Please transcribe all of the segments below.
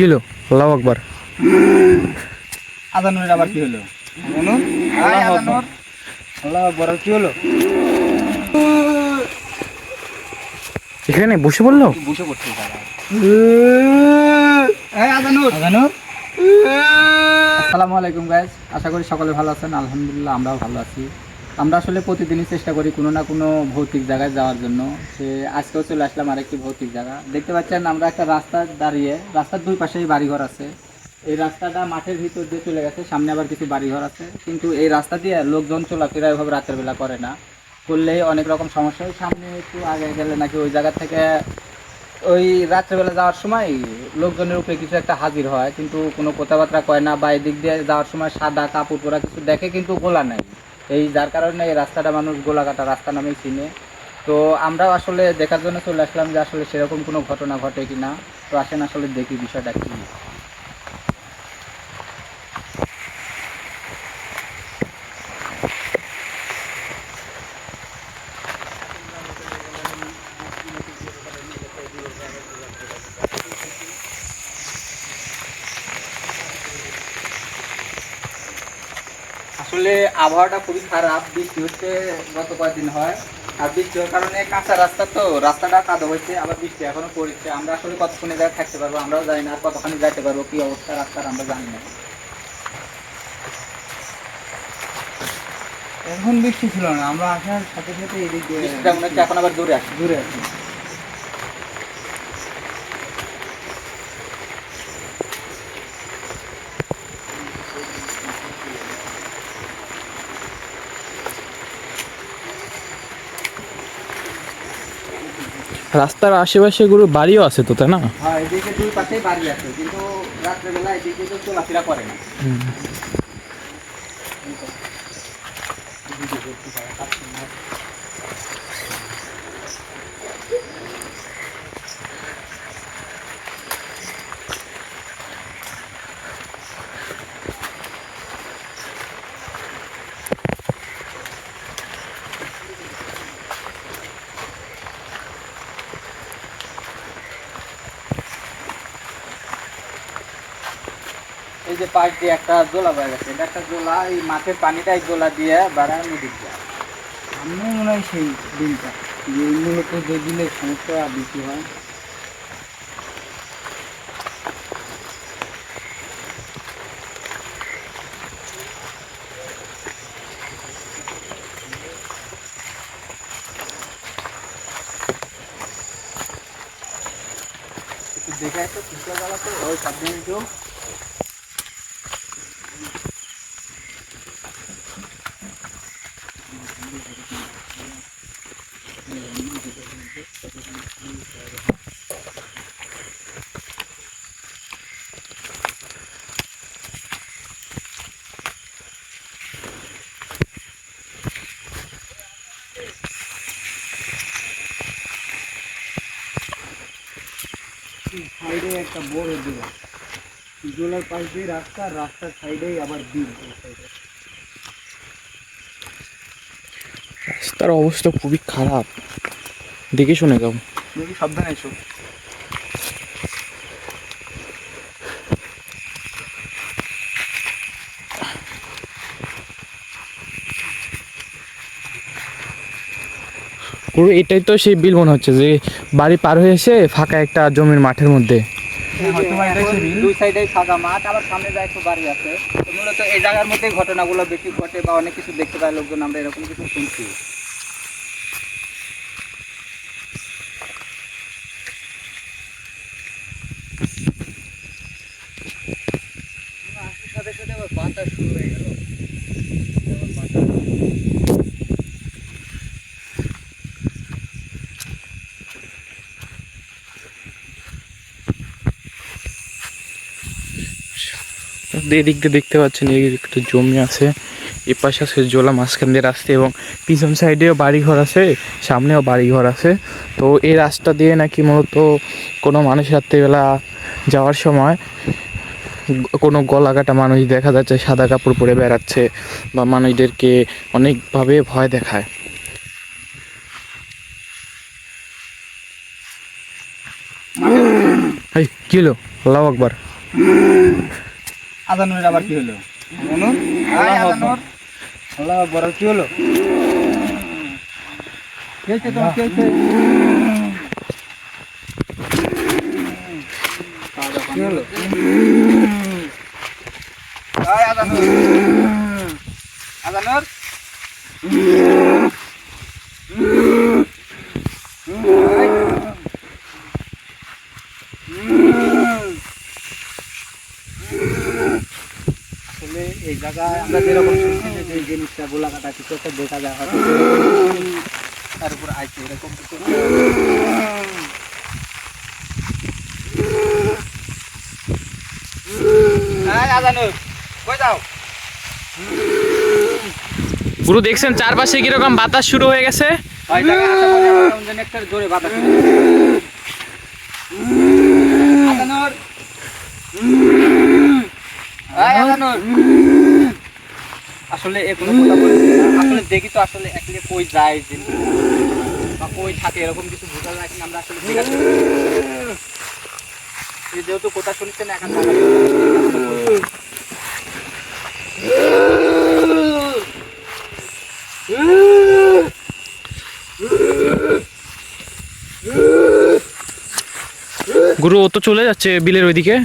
কি হলো? আল্লাহ আকবার। আদানুর আবার কি হলো? আল্লাহ আকবার। কি হলো? এখানে বসে বলল বসে পড়ছে আসসালামু আলাইকুম গাইস আশা করি সকলে ভালো আছেন। আলহামদুলিল্লাহ আমরাও ভালো আছি। আমরা আসলে প্রতিদিনই চেষ্টা করি কোনো না কোনো ভৌতিক জায়গায় যাওয়ার জন্য। সে আজকেও চলে আসলাম আরেকটি ভৌতিক জায়গা। দেখতে পাচ্ছেন আমরা একটা রাস্তা দাঁড়িয়ে, রাস্তার দুই পাশেই বাড়িঘর আছে। এই রাস্তাটা মাঠের ভিতর দিয়ে চলে গেছে, সামনে আবার কিছু বাড়িঘর আছে। কিন্তু এই রাস্তা দিয়ে লোকজন চলাফেরা এভাবে রাতের বেলা করে না। করলে অনেক রকম সমস্যা হয়। সামনে একটু আগে গেলে নাকি ওই জায়গা থেকে ওই রাত্রেবেলা যাওয়ার সময় লোকজনের উপরে কিছু একটা হাজির হয়। কিন্তু কোনো কথাবার্তা কয় না বা এদিক দিয়ে যাওয়ার সময় সাদা কাপড় পরা কিছু দেখে কিন্তু গোলা নাই। এই যার কারণে এই রাস্তাটা মানুষ গোলাঘাটা রাস্তা নামেই চিনে। তো আমরাও আসলে দেখার জন্য চলে আসলাম যে আসলে সেরকম কোনো ঘটনা ঘটে কি না তো আসেন আসলে দেখি বিষয়টা কি। আসলে আবহাওয়াটা খুবই খারাপ বৃষ্টি হচ্ছে গত কয়েকদিন হয়। আর বৃষ্টি হওয়ার কারণে কাঁচা রাস্তা তো রাস্তাটা কাদা হয়েছে আবার বৃষ্টি এখনও পড়ছে। আমরা আসলে কতক্ষণে জায়গায় থাকতে পারব আমরাও জানি না আর কতখানি যাইতে পারব কি অবস্থা রাস্তার আমরা জানি না। এখন বৃষ্টি ছিল না আমরা আসার সাথে সাথে এদিক দিয়ে এখন আবার দূরে আসছে। দূরে আছি রাস্তার আশেপাশে গুলো বাড়িও আছে তো তাই না? হ্যাঁ এদিকে দুই পাশে বাড়ি আছে কিন্তু রাত্রেবেলা এদিকে তো চলাফেরা করে না এই যে পাশ দিয়ে একটা জোলা বয়ে গেছে এটা একটা জোলা এই মাঠের পানিটাই জোলা দিয়ে বাড়ায় নদীর যায় আমি মনে হয় সেই দিনটা যে মূলত যে দিলে সমস্যা বেশি হয়। একটু দেখে একটা চিন্তা করা তো ওই সাবধানে একটু। সাইডে একটা বড় দোলা দোলার পাশ দিয়ে রাস্তা আর রাস্তার সাইডেই আবার বিল ওই রাস্তার অবস্থা খুবই খারাপ। দেখে শুনে যাও। দেখি সাবধানে এসো। পুরো এটাই তো সেই বিল মনে হচ্ছে যে বাড়ি পার হয়ে এসে ফাঁকা একটা জমির মাঠের মধ্যে। বিল। দুই সাইডে ফাঁকা মাঠ আবার সামনে যায় একটু বাড়ি আছে। তো মূলত এই জায়গার মধ্যে ঘটনাগুলো বেশি ঘটে বা অনেক কিছু দেখতে পায় লোকজন আমরা এরকম কিছু শুনছি। এদিক দিয়ে দেখতে পাচ্ছেন একটা জমি আছে। এ পাশে আছে জোলা মাঝখান দিয়ে রাস্তা এবং পিছন সাইডেও বাড়িঘর আছে, সামনেও বাড়িঘর আছে। তো এই রাস্তা দিয়ে নাকি মূলত কোনো মানুষ রাত্রিবেলা যাওয়ার সময় কোনো গলা কাটা মানুষ দেখা যাচ্ছে, সাদা কাপড় পরে বেড়াচ্ছে বা মানুষদেরকে অনেকভাবে ভয় দেখায়। এই, কি হলো? আল্লাহ আকবার। আদানুরের আবার কি হলো? আল্লাহ বড় তোমার? কি হলো? আদানুর। আদানুর। আসলে এই জায়গায় আমরা যেরকম শুনছি যে যে জিনিসটা গোলাকাটা কিছু একটা দেখা যায় হয়তো তার উপর আইছে এরকম কিছু হ্যাঁ কই যাও? গুরু দেখছেন চারপাশে কীরকম বাতাস শুরু হয়ে গেছে? পরে জোরে বাতাস। আদানুর আদানুর আসলে এ কোনো কথা বলছি না। আসলে দেখি তো আসলে একলে কই যায় বা কই থাকে এরকম কিছু বোঝা যায় কিনা আমরা আসলে জিজ্ঞাসা করি। যেহেতু কথা শুনছেন এখন জায়গা গুরু ও তো চলে যাচ্ছে বিলের ওইদিকে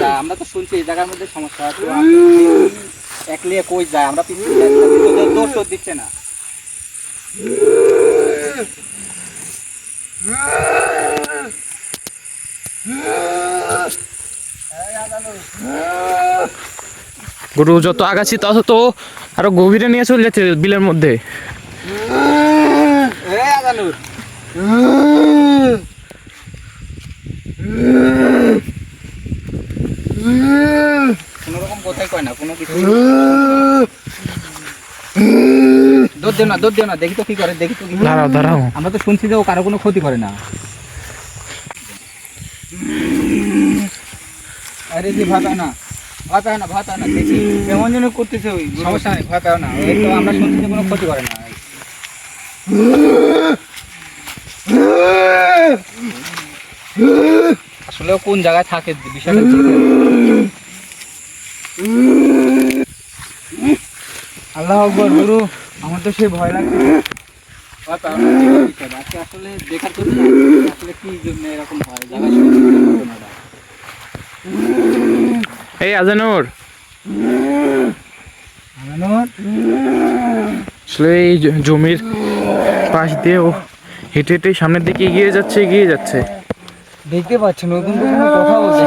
তা আমরা তো শুনছি এই জায়গার মধ্যে সমস্যা আছে একলিয়ে কই যায়? আমরা টোর দিচ্ছে না। গুরু যত আগাছি তত তো আরও গভীরে নিয়ে চলে যাচ্ছে বিলের মধ্যে। এই আদানুর কোনো রকম কথাই কয় না কোনো কিছু দৌড় দিও না দৌড় দিও না দেখি তো কি করে দেখি তো কি দাঁড়াও দাঁড়াও। আমরা তো শুনছি যে ও কারও কোনো ক্ষতি করে না। আরে যে পাও না পাও না পাও না দেখি কেমন যেন করতেছে ওই সমস্যা নেই পাও না এই তো আমরা শুনছি যে কোনো ক্ষতি করে না। আসলে কোন জায়গায় থাকে বিষয়টা। আল্লাহ আকবর গুরু। আমার তো সেই ভয় লাগছে। আসলে দেখার জন্য আসলে কি জন্য এরকম হয়। এই আজানুর। আনানোর আসলে এই জমির পাশ দিয়ে ও হেঁটে হেঁটে সামনের দিকে এগিয়ে যাচ্ছে এগিয়ে যাচ্ছে। দেখতে পাচ্ছেন কোনো কথা বলছে।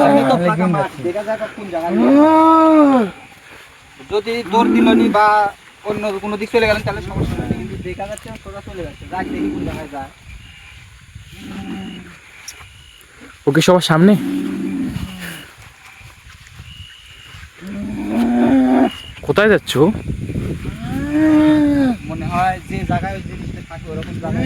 যদি দৌড় দিল নি বা অন্য কোনো দিক চলে গেলেন তাহলে সমস্যা নেই। কিন্তু দেখা যাচ্ছে সোজা চলে যাচ্ছে। যাক দেখি কোন জায়গায় যায়। ওকে সবার সামনে? কোথায় যাচ্ছ? মনে হয় যে জায়গায় ওই জিনিসটা থাকে ওরকম জায়গায়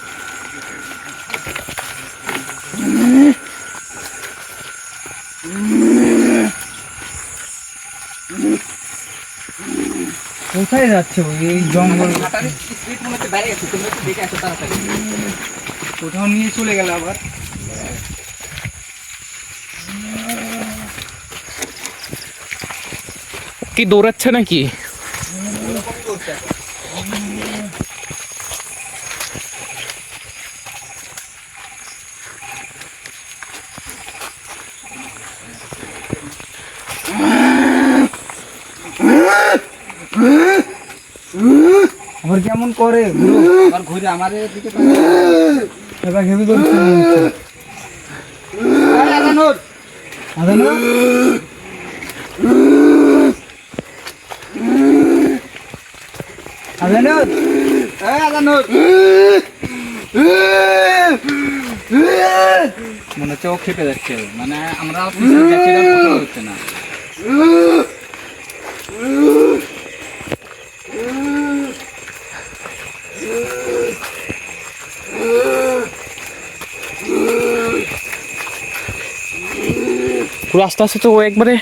কোথায় যাচ্ছে? এই জঙ্গল। কোথাও নিয়ে চলে গেল আবার। কি দৌড়াচ্ছে নাকি? আবার কেমন করে? ঘুরে করছে মনে হচ্ছে। ও খেপে যাচ্ছে। মানে আমরা হচ্ছে না। পুরো আস্তে আস্তে তো ও একবারে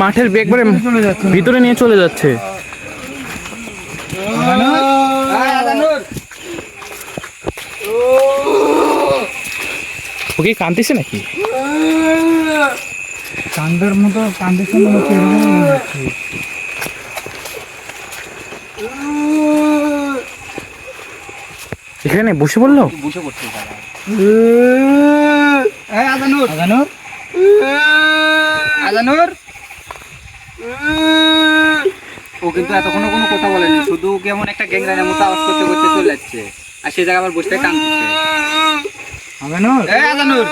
মাঠের একবারে ভিতরে নিয়ে চলে যাচ্ছে। ও কি কান্দিছে নাকি? কান্দার মতো কান্দিছে মনে হচ্ছে। এখানে বসে বলল বসে পড়ছে। আজানুর? ও কিন্তু এতক্ষণ কোনো কথা বলেনি শুধু কেমন একটা গ্যাংরানের মতো আওয়াজ করতে করতে চলে যাচ্ছে। আর সেই জায়গায় আবার বসে কাঁদছে। আজানুর? এই আজানুর!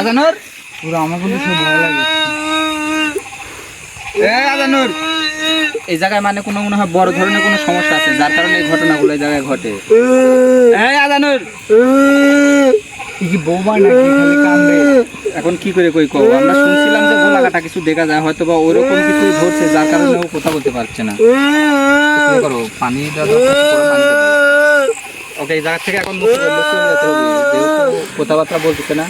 আজানুর! পুরো আমার কিন্তু সে ভয় লাগে। এই আজানুর! এই জায়গায় মানে কোনো মনে হয় বড় ধরনের কোনো সমস্যা আছে যার কারণে এই ঘটনাগুলো এই জায়গায় ঘটে। এই আজানুর! কি এখন কি করে কই কও? আমরা শুনছিলাম যে গোলাকাটা কিছু দেখা যায় হয়তো বা ওরকম কিছু ধরছে যার কারণে ও কথা বলতে পারছে না। করো, পানি। ওকে এই জায়গা থেকে এখন কথাবার্তা বলতেছে না।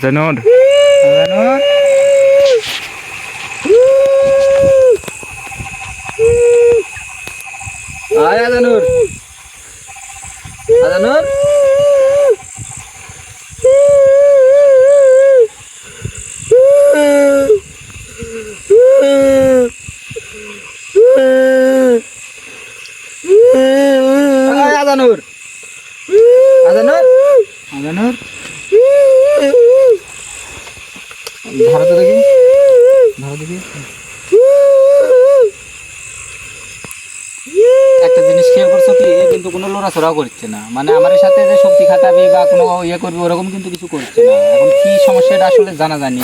আজানুর আজানুর আয় আজানুর আজানুর আজানুর আজানুর আজানুর ধরো তো দেখি ধরো দেখি একটা জিনিস খেয়াল করছ কি এ কোনো করছে না। মানে আমার সাথে যে শক্তি খাটাবি বা কোনো ইয়ে করবি, ওরকম কিন্তু কিছু করছে না। এখন কি সমস্যাটা আসলে জানা জানি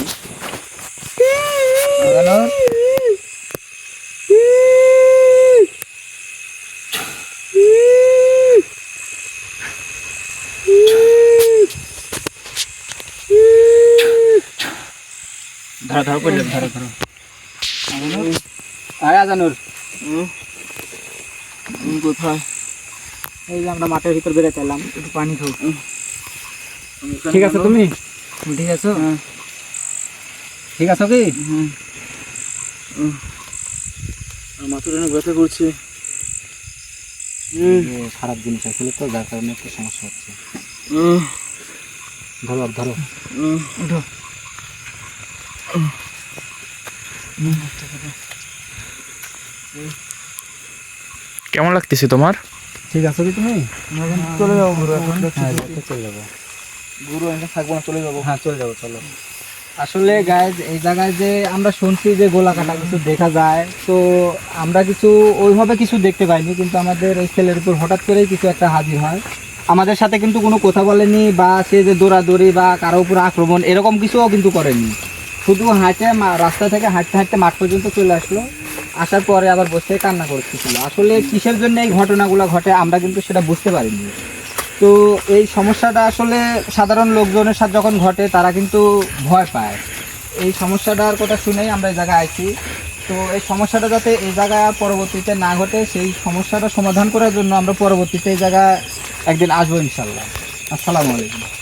ধরো ধরো পড়লে ধরো ধরো। আয় আজানুর। কোথায়? এই যে আমরা মাঠের ভিতর বেরোতে এলাম একটু পানি খাও ঠিক আছে তুমি? তুমি ঠিক আছো? ঠিক আছো কি? মাথাটা অনেক ব্যথা করছে। খারাপ জিনিস আসলে তো যার কারণে একটু সমস্যা হচ্ছে। ধরো ধরো। উঠো। কেমন লাগতেছে তোমার? ঠিক আছো কি তুমি? চলে যাব গুরু হ্যাঁ চলে যাব। গুরু এখন থাকব না চলে যাব। হ্যাঁ চলে যাব চলো। আসলে গাইজ এই জায়গায় যে আমরা শুনছি যে গোলা কাটা কিছু দেখা যায় তো আমরা কিছু ওইভাবে কিছু দেখতে পাইনি কিন্তু আমাদের এই ছেলের উপর হঠাৎ করেই কিছু একটা হাজির হয়। আমাদের সাথে কিন্তু কোনো কথা বলেনি বা সে যে দৌড়াদৌড়ি বা কারও উপর আক্রমণ এরকম কিছুও কিন্তু করেনি। শুধু হাঁটে রাস্তা থেকে হাঁটতে হাঁটতে মাঠ পর্যন্ত চলে আসলো। আসার পরে আবার বসে কান্না করতেছিল। আসলে কিসের জন্য এই ঘটনাগুলো ঘটে আমরা কিন্তু সেটা বুঝতে পারিনি। তো এই সমস্যাটা আসলে সাধারণ লোকজনের সাথে যখন ঘটে, তারা কিন্তু ভয় পায়। এই সমস্যাটার কথা শুনেই আমরা এই জায়গায় আইছি। তো এই সমস্যাটা যাতে এই জায়গায় পরবর্তীতে না ঘটে, সেই সমস্যাটা সমাধান করার জন্য আমরা পরবর্তীতে এই জায়গায় একদিন আসব ইনশাল্লাহ আসসালামু আলাইকুম।